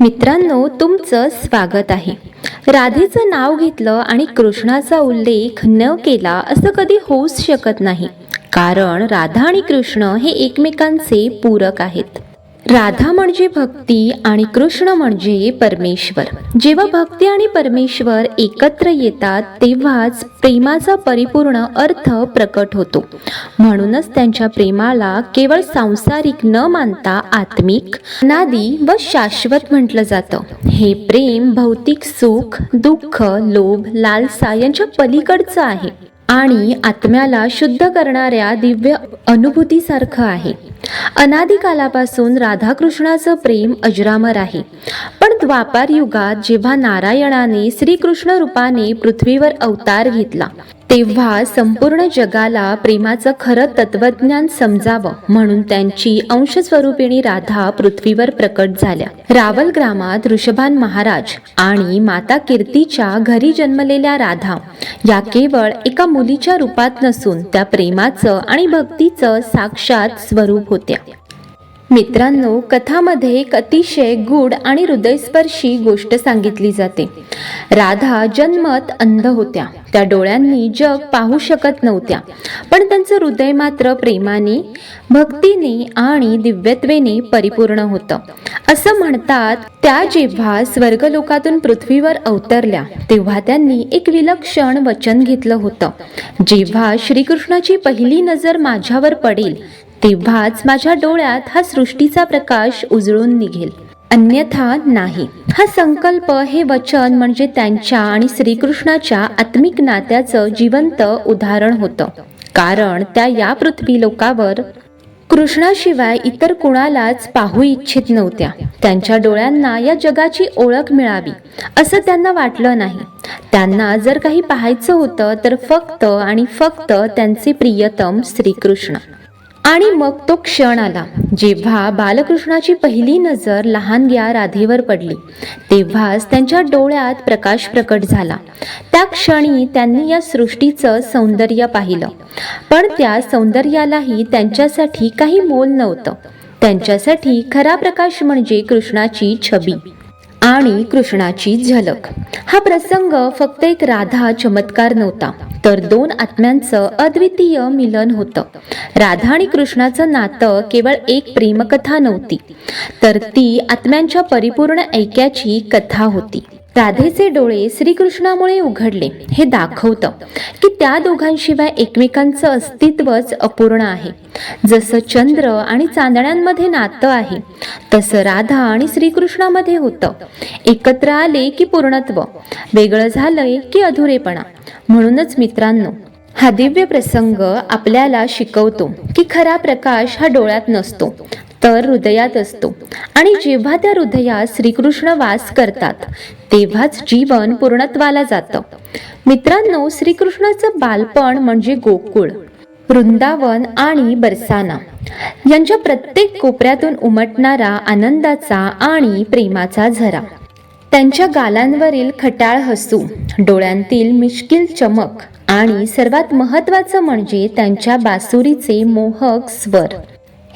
मित्रांनो तुमचं स्वागत आहे. राधेचं नाव घेतलं आणि कृष्णाचा उल्लेख न केला असं कधी होऊच शकत नाही. कारण राधा आणि कृष्ण हे एकमेकांचे पूरक आहेत. राधा म्हणजे भक्ती आणि कृष्ण म्हणजे परमेश्वर. जेव्हा भक्ती आणि परमेश्वर एकत्र येतात तेव्हाच प्रेमाचा परिपूर्ण अर्थ प्रकट होतो. म्हणूनच त्यांच्या प्रेमाला केवळ सांसारिक न मानता आत्मिक नादी व शाश्वत म्हटलं जातं. हे प्रेम भौतिक सुख दुःख लोभ लालसा यांच्या पलीकडचं आहे आणि आत्म्याला शुद्ध करणाऱ्या दिव्य अनुभूतीसारखं आहे. अनादिकालापासून राधाकृष्णाचं प्रेम अजरामर आहे. पण द्वापार युगात जेव्हा नारायणाने श्रीकृष्ण रूपाने पृथ्वीवर अवतार घेतला तेव्हा संपूर्ण जगाला प्रेमाचं खरं तत्वज्ञान समजावं म्हणून त्यांची अंशस्वरूपिणी राधा पृथ्वीवर प्रकट झाल्या. रावल ग्रामात ऋषभान महाराज आणि माता कीर्तीच्या घरी जन्मलेल्या राधा या केवळ एका मुलीच्या रूपात नसून त्या प्रेमाचं आणि भक्तीचं साक्षात स्वरूप होत्या. मित्रांनो कथामध्ये एक अतिशय गूढ आणि हृदयस्पर्शी गोष्ट सांगितली जाते. राधा जन्मत अंध होत्या. त्या डोळ्यांनी जग पाहू शकत नव्हत्या. पण त्यांचं हृदय मात्र प्रेमाने भक्तीने आणि दिव्यत्वेने परिपूर्ण होतं. असं म्हणतात त्या जेव्हा स्वर्गलोकातून पृथ्वीवर अवतरल्या तेव्हा त्यांनी एक विलक्षण वचन घेतलं होतं. जेव्हा श्रीकृष्णाची पहिली नजर माझ्यावर पडेल तेव्हाच माझ्या डोळ्यात हा सृष्टीचा प्रकाश उजळून निघेल. अन्यथा नाही. हा संकल्प हे वचन म्हणजे त्यांच्या आणि श्रीकृष्णाच्या आत्मिक नात्याचं जिवंत उदाहरण होतं. कारण त्या या पृथ्वी लोकावर कृष्णाशिवाय इतर कुणालाच पाहू इच्छित नव्हत्या. त्यांच्या डोळ्यांना या जगाची ओळख मिळावी असं त्यांना वाटलं नाही. त्यांना जर काही पाहायचं होतं तर फक्त आणि फक्त त्यांचे प्रियतम श्रीकृष्ण. आणि मग तो क्षण आला जेव्हा बालकृष्णाची पहिली नजर लहानग्या राधेवर पडली. तेव्हाच त्यांच्या डोळ्यात प्रकाश प्रकट झाला. त्या क्षणी त्यांनी या सृष्टीचं सौंदर्य पाहिलं. पण त्या सौंदर्यालाही त्यांच्यासाठी काही मोल नव्हतं. त्यांच्यासाठी खरा प्रकाश म्हणजे कृष्णाची छबी. आणि कृष्णाची झलक. हा प्रसंग फक्त एक राधा चमत्कार नव्हता तर दोन आत्म्यांचं अद्वितीय मिलन होतं. राधा आणि कृष्णाचं नातं केवळ एक प्रेमकथा नव्हती तर ती आत्म्यांच्या परिपूर्ण ऐक्याची कथा होती. राधेचे डोळे श्रीकृष्णामुळे उघडले. हे दाखवतं की त्या दोघांशिवाय एकमेकांचं अस्तित्वच अपूर्ण आहे. जसं चंद्र आणि चांदण्यांमध्ये नातं आहे तसं राधा आणि श्रीकृष्णामध्ये होतं. एकत्र आले की पूर्णत्व वेगळं झालंय की अधुरेपणा. म्हणूनच मित्रांनो हा दिव्य प्रसंग आपल्याला शिकवतो की खरा प्रकाश हा डोळ्यात नसतो. तर हृदयात असतो. आणि जेव्हा त्या हृदयात श्रीकृष्ण वास करतात तेव्हाच जीवन पूर्णत्वाला जातं. मित्रांनो श्रीकृष्णाचं बालपण म्हणजे गोकुळ वृंदावन आणि बरसाना. यांच्या प्रत्येक कोपऱ्यातून उमटणारा आनंदाचा आणि प्रेमाचा झरा. त्यांच्या गालांवरील खटाळ हसू डोळ्यांतील मिश्किल चमक आणि सर्वात महत्त्वाचं म्हणजे त्यांच्या बासुरीचे मोहक स्वर.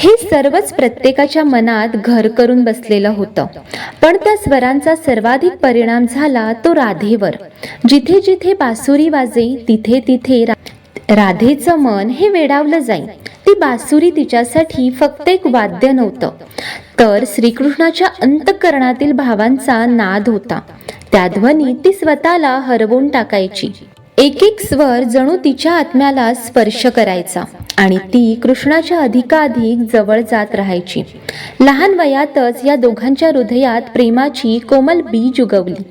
हे सर्वच प्रत्येकाच्या मनात घर करून बसलेलं होतं. पण त्या स्वरांचा सर्वाधिक परिणाम झाला तो राधेवर. जिथे जिथे बासुरी वाजे तिथे तिथे राधेचं मन हे वेडावलं जाईल ती बासुरी तिच्यासाठी फक्त एक वाद्य नव्हतं. तर श्रीकृष्णाच्या अंतःकरणातील भावांचा नाद होता. त्या ध्वनी ती स्वतःला हरवून टाकायची. एक एक स्वर जणू तिच्या आत्म्याला स्पर्श करायचा आणि ती कृष्णाच्या अधिकाधिक जवळ जात राहायची. लहान वयातच या दोघांच्या हृदयात प्रेमाची कोमल बीज उगवली.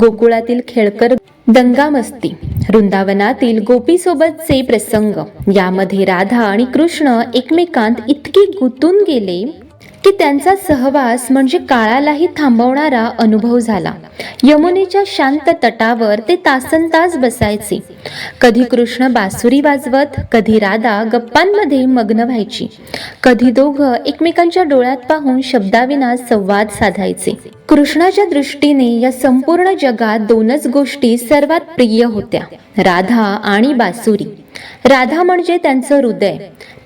गोकुळातील खेळकर दंगामस्ती वृंदावनातील गोपीसोबतचे प्रसंग यामध्ये राधा आणि कृष्ण एकमेकांत इतके गुंतून गेले की त्यांचा सहवास म्हणजे काळालाही थांबवणारा अनुभव झाला. यमुनेच्या शांत तटावर ते तासनतास बसायचे. कधी कृष्ण बासुरी वाजवत कधी राधा गप्पांमध्ये मग्न व्हायची. कधी दोघं एकमेकांच्या डोळ्यात पाहून शब्दाविना संवाद साधायचे. कृष्णाच्या दृष्टीने या संपूर्ण जगात दोनच गोष्टी सर्वात प्रिय होत्या. राधा आणि बासुरी. राधा म्हणजे त्यांचं हृदय.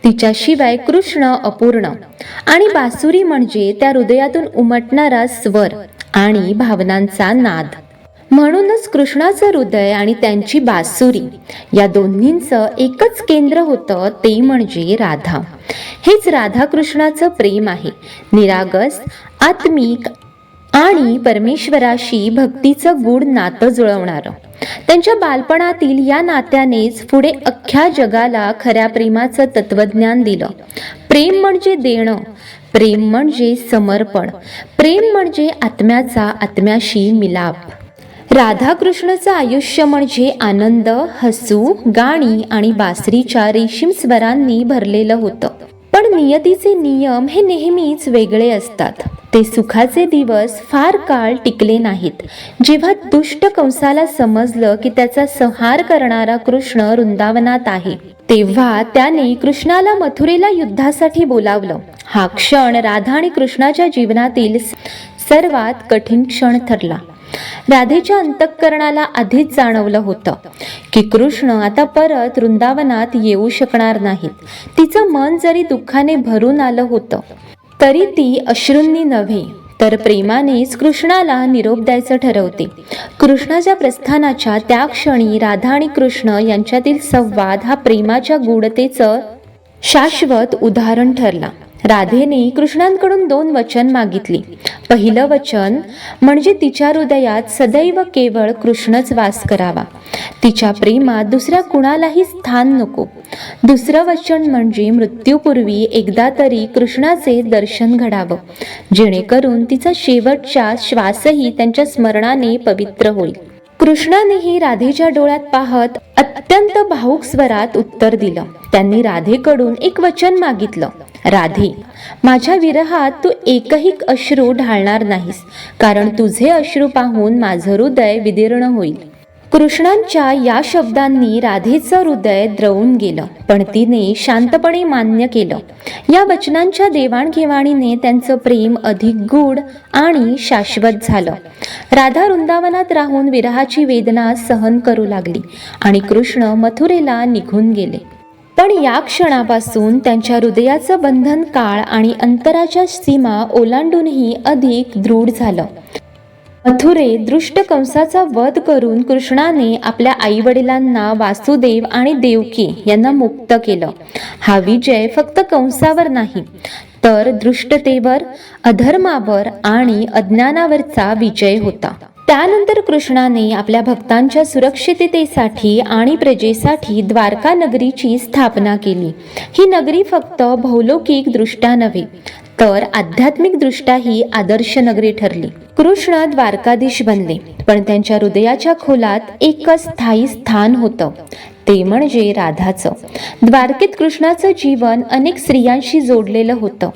तिच्याशिवाय कृष्ण अपूर्ण. आणि बासुरी म्हणजे त्या हृदयातून उमटणारा स्वर आणि भावनांचा नाद. म्हणूनच कृष्णाचं हृदय आणि त्यांची बासुरी या दोन्हींचं एकच केंद्र होतं ते म्हणजे राधा. हेच राधाकृष्णाचं प्रेम आहे. निरागस आत्मिक आणि परमेश्वराशी भक्तीचं गूढ नातं जुळवणारं. त्यांच्या बालपणातील या नात्यानेच पुढे अख्ख्या जगाला खऱ्या प्रेमाचं तत्वज्ञान दिलं. प्रेम म्हणजे देणं प्रेम म्हणजे समर्पण प्रेम म्हणजे आत्म्याचा आत्म्याशी मिलाप. राधाकृष्णचं आयुष्य म्हणजे आनंद हसू गाणी आणि बासरीच्या रेशीम स्वरांनी भरलेलं होतं. पण नियतीचे नियम हे नेहमीच वेगळे असतात. ते सुखाचे दिवस फार काळ टिकले नाहीत. जेव्हा दुष्ट कंसाला समजलं की त्याचा संहार करणारा कृष्ण वृंदावनात आहे तेव्हा त्याने कृष्णाला मथुरेला युद्धासाठी बोलावलं. हा क्षण राधा आणि कृष्णाच्या जीवनातील सर्वात कठीण क्षण ठरला. राधेच्या अंतःकरणाला आधीच जाणवलं होतं की कृष्ण आता परत वृंदावनात येऊ शकणार नाहीत. तिचं मन जरी दुःखाने भरून आलं होतं तरी ती अश्रूंनी नव्हे तर प्रेमानेच कृष्णाला निरोप द्यायचं ठरवते. कृष्णाच्या प्रस्थानाच्या त्या क्षणी राधा आणि कृष्ण यांच्यातील संवाद हा प्रेमाच्या गूढतेचं शाश्वत उदाहरण ठरला. राधेने कृष्णांकडून दोन वचन मागितली. पहिलं वचन म्हणजे तिच्या हृदयात सदैव केवळ कृष्णच वास करावा. तिच्या प्रेमात दुसऱ्या कुणालाही स्थान नको. दुसरं वचन म्हणजे मृत्यूपूर्वी एकदा तरी कृष्णाचे दर्शन घडावं जेणेकरून तिचा शेवटचा श्वासही त्यांच्या स्मरणाने पवित्र होईल. कृष्णानेही राधेच्या डोळ्यात पाहत अत्यंत भाऊक स्वरात उत्तर दिलं. त्यांनी राधेकडून एक वचन मागितलं. राधे माझ्या विरहात तू एकही अश्रू ढाळणार नाहीस कारण तुझे अश्रू पाहून माझं हृदय विदीर्ण होईल. कृष्णांच्या या शब्दांनी राधेचं हृदय द्रवून गेलं पण तिने शांतपणे मान्य केलं. या वचनांच्या देवाणघेवाणीने त्यांचं प्रेम अधिक गूढ आणि शाश्वत झालं. राधा वृंदावनात राहून विरहाची वेदना सहन करू लागली आणि कृष्ण मथुरेला निघून गेले. पण या क्षणापासून त्यांच्या हृदयाचं बंधन काळ आणि अंतराच्या सीमा ओलांडूनही अधिक दृढ झालं. मथुरे दृष्ट कंसाचा वध करून कृष्णाने आपल्या आईवडिलांना वासुदेव आणि देवकी यांना मुक्त केलं. हा विजय फक्त कंसावर नाही तर दृष्टतेवर अधर्मावर आणि अज्ञानावरचा विजय होता. त्यानंतर कृष्णाने आपल्या भक्तांच्या सुरक्षिततेसाठी आणि प्रजेसाठी द्वारका नगरीची स्थापना केली. ही नगरी फक्त भौलौकिक दृष्ट्या नव्हे तर आध्यात्मिक दृष्ट्याही आदर्श नगरी ठरली. कृष्ण द्वारकाधीश बनले पण त्यांच्या हृदयाच्या खोलात एकच स्थायी स्थान होतं ते म्हणजे राधाचं. द्वारकेत कृष्णाचं जीवन अनेक स्त्रियांशी जोडलेलं होतं.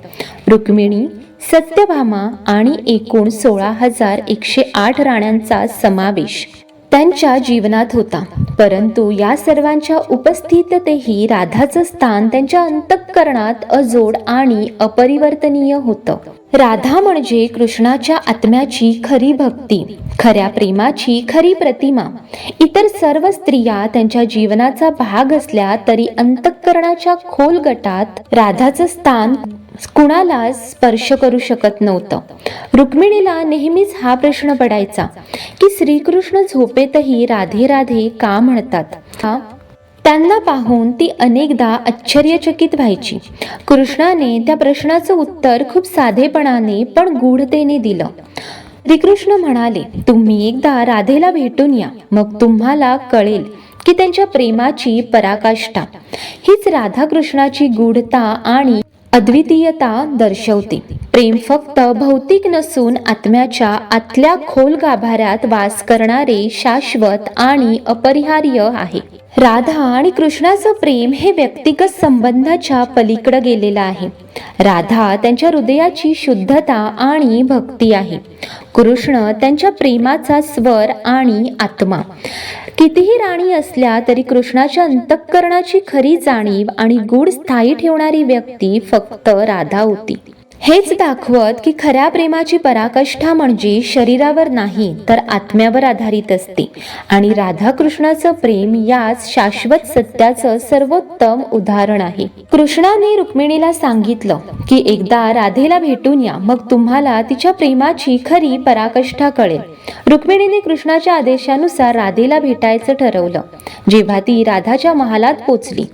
रुक्मिणी सत्यभामा आणि एकूण सोळा हजार एकशे आठ राण्यांचा समावेश त्यांच्या जीवनात होता. परंतु या सर्वांच्या उपस्थिततेही राधाचं स्थान त्यांच्या अंतःकरणात अजोड आणि अपरिवर्तनीय होतं. राधा म्हणजे कृष्णाच्या आत्म्याची खरी भक्ती खऱ्या प्रेमाची खरी प्रतिमा. इतर सर्व स्त्रिया त्यांच्या जीवनाचा भाग असल्या तरी अंतःकरणाच्या खोल गटात राधाचं स्थान कुणाला स्पर्श करू शकत नव्हतं. रुक्मिणीला नेहमीच हा प्रश्न पडायचा की श्रीकृष्ण झोपेतही राधे राधे का म्हणतात? हा? त्यांना पाहून ती अनेकदा आश्चर्यचकित व्हायची. कृष्णाने त्या प्रश्नाचं उत्तर खूप साधेपणाने पण गूढतेने दिलं. श्रीकृष्ण म्हणाले तुम्ही एकदा राधेला भेटून या मग तुम्हाला कळेल की त्यांच्या प्रेमाची पराकाष्ठा. हीच राधाकृष्णाची गूढता आणि अद्वितीयता दर्शवते. प्रेम फक्त भौतिक नसून आत्म्याच्या आतल्या खोल गाभाऱ्यात वास करणारे शाश्वत आणि अपरिहार्य आहे. राधा आणि कृष्णाचं प्रेम हे व्यक्तिगत संबंधाच्या पलीकडे गेलेलं आहे. राधा त्यांच्या हृदयाची शुद्धता आणि भक्ती आहे. कृष्ण त्यांच्या प्रेमाचा स्वर आणि आत्मा. कितीही राणी असल्या तरी कृष्णाच्या अंतःकरणाची खरी जाणीव आणि गुढ स्थायी ठेवणारी व्यक्ती फक्त राधा होती हेच दाखवत की खऱ्या प्रेमाची पराकाष्ठा म्हणजे शरीरावर नाही तर आत्म्यावर आधारित असते. आणि राधाकृष्णाचं प्रेम याच शाश्वत सत्याचं सर्वोत्तम उदाहरण आहे. कृष्णाने रुक्मिणीला सांगितलं की एकदा राधेला भेटून या मग तुम्हाला तिच्या प्रेमाची खरी पराकाष्ठा कळेल. रुक्मिणीने कृष्णाच्या आदेशानुसार राधेला भेटायचं ठरवलं. जेव्हा ती राधाच्या महालात पोचली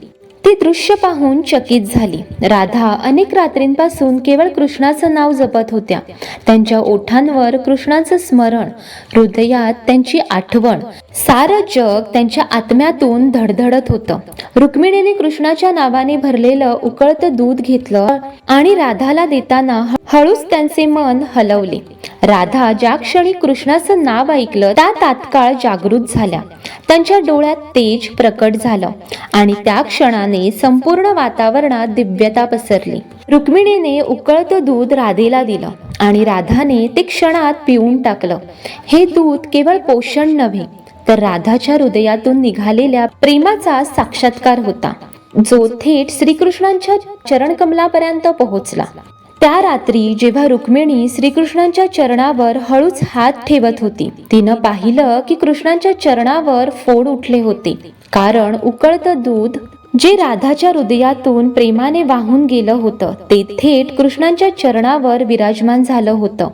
ती दृश्य पाहून चकित झाली. राधा अनेक रात्रींपासून केवळ कृष्णाचं नाव जपत होत्या. त्यांच्या ओठांवर कृष्णाचं स्मरण हृदयात त्यांची आठवण सारं जग त्यांच्या आत्म्यातून धडधडत होतं. रुक्मिणीने कृष्णाच्या नावाने भरलेलं उकळतं दूध घेतलं आणि राधाला देताना हळूच त्यांचे मन हलवले. राधा ज्या क्षणी कृष्णाचं नाव ऐकलं त्या तात्काळ जागृत झाल्या. त्यांच्या डोळ्यात तेज प्रकट झालं आणि त्या क्षणाने संपूर्ण वातावरणात दिव्यता पसरली. रुक्मिणीने उकळतं दूध राधेला दिलं आणि राधाने ते क्षणात पिऊन टाकलं. हे दूध केवळ पोषण नव्हे तर राधाच्या हृदयातून निघालेल्या प्रेमाचा साक्षात्कार होता जो थेट श्रीकृष्णांच्या चरणकमलापर्यंत पोहोचला. त्या रात्री जेव्हा रुक्मिणी श्रीकृष्णांच्या चरणावर हळूच हात ठेवत होती तिनं पाहिलं की कृष्णांच्या चरणावर फोड उठले होते कारण उकळतं दूध जे राधाच्या हृदयातून प्रेमाने वाहून गेलं होतं ते थेट कृष्णांच्या चरणावर विराजमान झालं होतं.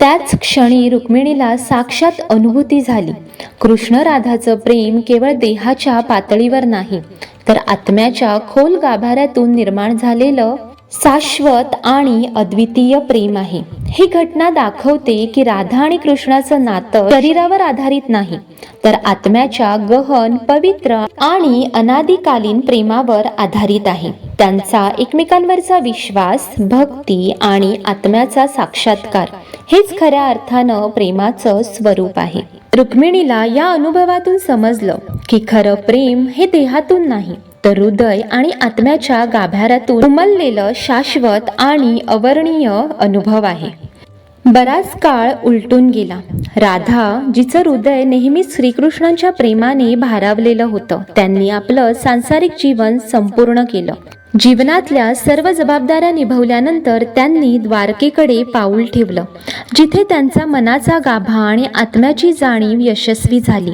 त्याच क्षणी रुक्मिणीला साक्षात अनुभूती झाली. कृष्ण राधाचं प्रेम केवळ देहाच्या पातळीवर नाही तर आत्म्याच्या खोल गाभाऱ्यातून निर्माण झालेलं शाश्वत आणि अद्वितीय प्रेम आहे. ही घटना दाखवते की राधा आणि कृष्णाचं नातं शरीरावर आधारित नाही तर आत्म्याच्या गहन पवित्र आणि अनादिकालीन प्रेमावर आधारित आहे. त्यांचा एकमेकांवरचा विश्वास भक्ती आणि आत्म्याचा साक्षात्कार हेच खऱ्या अर्थानं प्रेमाचं स्वरूप आहे. रुक्मिणीला या अनुभवातून समजलं की खरं प्रेम हे देहातून नाही तर हृदय आणि आत्म्याच्या गाभाऱ्यातून उमललेलं शाश्वत आणि अवर्णीय अनुभव आहे. बराच काळ उलटून गेला. राधा जिचं हृदय नेहमीच श्रीकृष्णांच्या प्रेमाने भारावलेलं होतं त्यांनी आपलं सांसारिक जीवन संपूर्ण केलं. जीवनातल्या सर्व जबाबदाऱ्या निभवल्यानंतर त्यांनी द्वारकेकडे पाऊल ठेवलं जिथे त्यांचा मनाचा गाभा आणि आत्म्याची जाणीव यशस्वी झाली.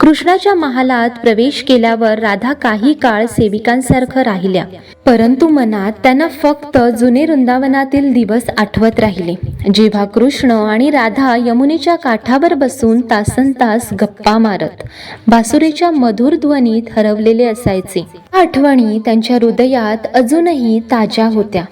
कृष्णाच्या महालात प्रवेश केल्यावर राधा काही काळ सेविकांसारखं राहिल्या परंतु मनात त्यांना फक्त जुने वृंदावनातील दिवस आठवत राहिले. जेव्हा कृष्ण आणि राधा यमुनेच्या काठावर बसून तासन तास गप्पा मारत बासुरीच्या मधुर ध्वनीत हरवलेले असायचे. आठवणी त्यांच्या हृदयात अजूनही ताज्या होत्या.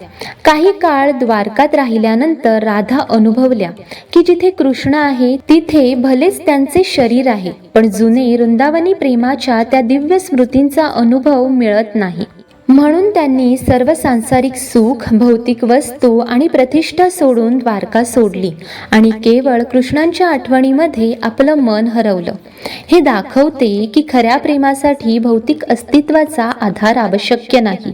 काही काळ द्वारकात राहिल्यानंतर राधा अनुभवल्या की जिथे कृष्ण आहे तिथे भलेच त्यांचे शरीर आहे पण जुने वृंदावनी प्रेमाच्या त्या दिव्य स्मृतींचा अनुभव मिळत नाही. म्हणून त्यांनी सर्व सांसारिक सुख भौतिक वस्तू आणि प्रतिष्ठा सोडून द्वारका सोडली आणि केवळ कृष्णांच्या आठवणीमध्ये आपलं मन हरवलं. हे दाखवते की खऱ्या प्रेमासाठी भौतिक अस्तित्वाचा आधार आवश्यक नाही.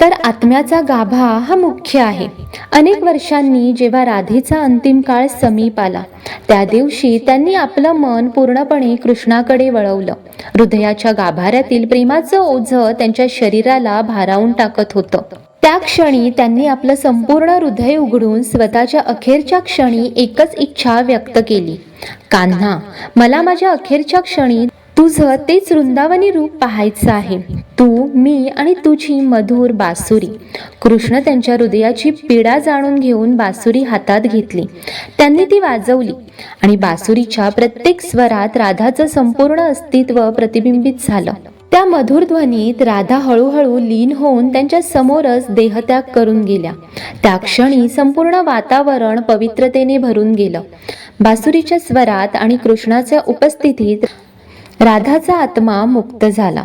तर आत्म्याचा गाभा हा मुख्य आहे. अनेक वर्षांनी जेव्हा राधेचा अंतिम काळ समीप आला त्या दिवशी त्यांनी आपलं मन पूर्णपणे कृष्णाकडे वळवलं. हृदयाच्या गाभाऱ्यातील प्रेमाचं ओझं त्यांच्या शरीराला भारावून टाकत होतं. त्या क्षणी त्यांनी आपलं संपूर्ण हृदय उघडून स्वतःच्या अखेरच्या क्षणी एकच इच्छा व्यक्त केली. कान्हा मला माझ्या अखेरच्या क्षणी तुझं तेच वृंदावनी रूप पाहायचं आहे. तू मी आणि तुझी मधुर बासुरी. कृष्ण त्यांच्या हृदयाची पीडा जाणून घेऊन बासुरी हातात घेतली. त्यांनी ती वाजवली आणि बासुरीच्या प्रत्येक स्वरात राधाचं संपूर्ण अस्तित्व प्रतिबिंबित झालं. त्या मधुर ध्वनीत राधा हळूहळू लीन होऊन त्यांच्या समोरच देहत्याग करून गेल्या. त्या क्षणी संपूर्ण वातावरण पवित्रतेने भरून गेलं. बासुरीच्या स्वरात आणि कृष्णाच्या उपस्थितीत राधाचा आत्मा मुक्त झाला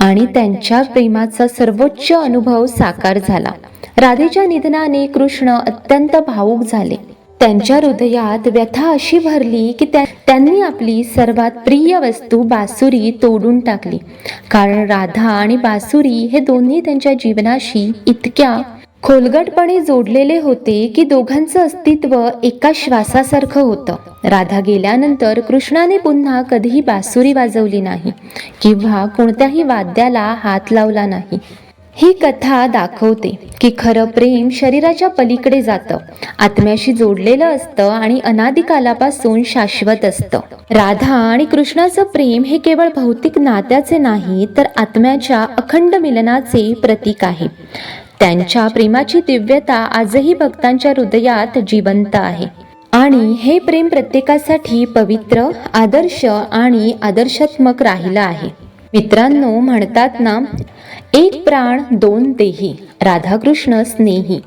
आणि त्यांच्या प्रेमाचा सर्वोच्च अनुभव साकार झाला. राधेच्या निधनाने कृष्ण अत्यंत भावुक झाले. त्यांच्या हृदयात व्यथा अशी भरली की त्या त्यांनी आपली सर्वात प्रिय वस्तू बासुरी तोडून टाकली. कारण राधा आणि बासुरी हे दोन्ही त्यांच्या जीवनाशी इतक्या खोलगटपणे जोडलेले होते की दोघांचं अस्तित्व एका श्वासासारखं होतं. राधा गेल्यानंतर कृष्णाने पुन्हा कधीही बासुरी वाजवली नाही किंवा कोणत्याही वाद्याला हात लावला नाही. ही कथा दाखवते की खरं प्रेम शरीराच्या पलीकडे जातं. आत्म्याशी जोडलेलं असतं आणि अनादिकालापासून शाश्वत असतं. राधा आणि कृष्णाचं प्रेम हे केवळ भौतिक नात्याचे नाही तर आत्म्याच्या अखंड मिलनाचे प्रतीक आहे. त्यांच्या प्रेमाची दिव्यता आजही भक्तांच्या हृदयात जिवंत आहे. आणि हे प्रेम प्रत्येकासाठी पवित्र आदर्श आणि आदर्शात्मक राहिलं आहे. मित्रांनो म्हणतात ना एक प्राण दोन देही राधाकृष्ण स्नेही.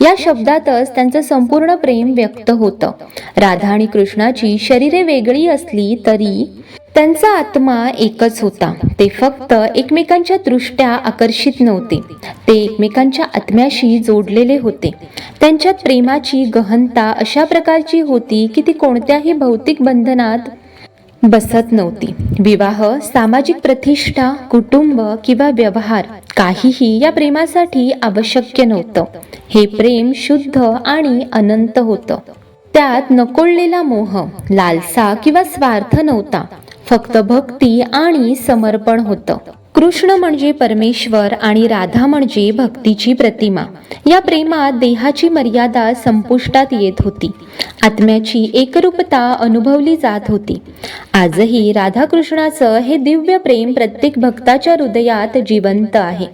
या शब्दातच त्यांचं संपूर्ण प्रेम व्यक्त होतं. राधा आणि कृष्णाची शरीरे वेगळी असली तरी त्यांचा आत्मा एकच होता. ते फक्त एकमेकांच्या दृष्ट्या आकर्षित नव्हते. ते एकमेकांच्या आत्म्याशी जोडलेले होते. त्यांच्यात प्रेमाची गहनता अशा प्रकारची होती की ती कोणत्याही भौतिक बंधनात बसत नव्हती. विवाह सामाजिक प्रतिष्ठा कुटुंब किंवा व्यवहार काहीही या प्रेमासाठी आवश्यक नव्हतं. हे प्रेम शुद्ध आणि अनंत होतं. त्यात नकोळलेला मोह लालसा किंवा स्वार्थ नव्हता. फक्त भक्ती आणि समर्पण होतं. कृष्ण म्हणजे परमेश्वर आणि राधा म्हणजे भक्तीची प्रतिमा. या प्रेमात देहाची मर्यादा संपुष्टात येत होती. आत्म्याची एकरूपता अनुभवली जात होती. आजही राधाकृष्णाचं हे दिव्य प्रेम प्रत्येक भक्ताच्या हृदयात जिवंत आहे.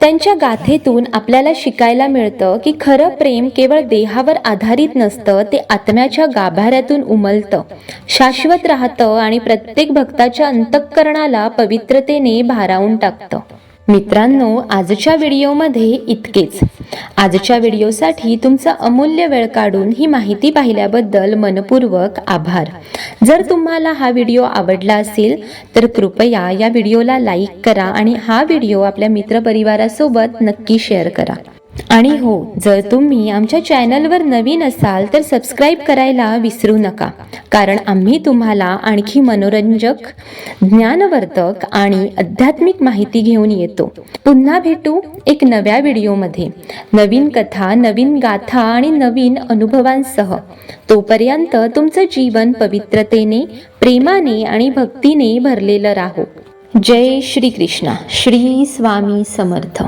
त्यांच्या गाथेतून आपल्याला शिकायला मिळतं की खरं प्रेम केवळ देहावर आधारित नसतं ते आत्म्याच्या गाभाऱ्यातून उमलतं. शाश्वत राहतं आणि प्रत्येक भक्ताच्या अंतःकरणाला पवित्रतेने भारावून टाकतं. मित्रांनो आजच्या व्हिडिओमध्ये इतकेच. आजच्या व्हिडिओसाठी तुमचा अमूल्य वेळ काढून ही माहिती पाहिल्याबद्दल मनपूर्वक आभार. जर तुम्हाला हा व्हिडिओ आवडला असेल तर कृपया या व्हिडिओला लाईक करा आणि हा व्हिडिओ आपल्या मित्रपरिवारासोबत नक्की शेअर करा. आणि हो जर तुम्ही आमच्या चॅनलवर नवीन असाल तर सबस्क्राईब करायला विसरू नका. कारण आम्ही तुम्हाला आणखी मनोरंजक ज्ञानवर्धक आणि आध्यात्मिक माहिती घेऊन येतो. पुन्हा भेटू एक नव्या व्हिडिओमध्ये. नवीन कथा नवीन गाथा आणि नवीन अनुभवांसह. तोपर्यंत तुमचं जीवन पवित्रतेने प्रेमाने आणि भक्तीने भरलेलं राहो. जय श्री कृष्णा श्री स्वामी समर्थ.